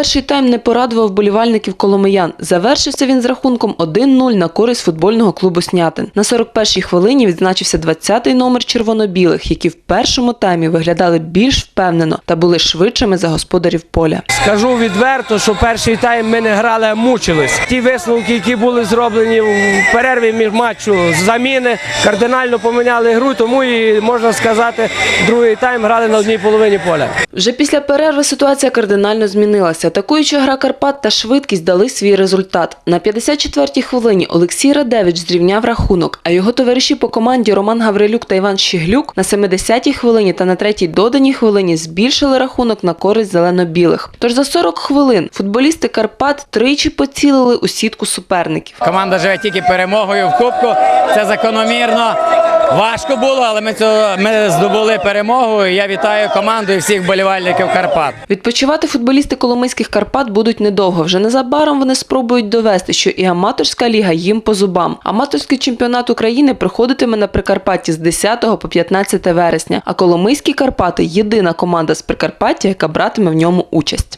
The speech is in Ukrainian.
перший тайм не порадував вболівальників коломиян. Завершився він з рахунком 1-0 на користь футбольного клубу Снятин. На 41-й хвилині відзначився 20-й номер червонобілих, які в першому таймі виглядали більш впевнено та були швидшими за господарів поля. Скажу відверто, що перший тайм ми не грали, а мучились. Ті висновки, які були зроблені в перерві між матчу, заміни кардинально поміняли гру, тому і можна сказати, другий тайм грали на одній половині поля. Вже після перерви ситуація кардинально змінилася. Атакуюча гра Карпат та швидкість дали свій результат. На 54-й хвилині Олексій Радевич зрівняв рахунок, а його товариші по команді Роман Гаврилюк та Іван Щіглюк на 70-й хвилині та на третій доданій хвилині збільшили рахунок на користь зелено-білих. Тож за 40 хвилин футболісти Карпат тричі поцілили у сітку суперників. Команда живе тільки перемогою в кубку. Це закономірно. Важко було, але ми цього ми здобули перемогу. Я вітаю команду і всіх болівальників Карпат. Відпочивати футболісти Коломийських Карпат будуть недовго. Вже незабаром вони спробують довести, що і аматорська ліга їм по зубам. Аматорський чемпіонат України проходитиме на Прикарпатті з 10 по 15 вересня. А Коломийські Карпати єдина команда з Прикарпаття, яка братиме в ньому участь.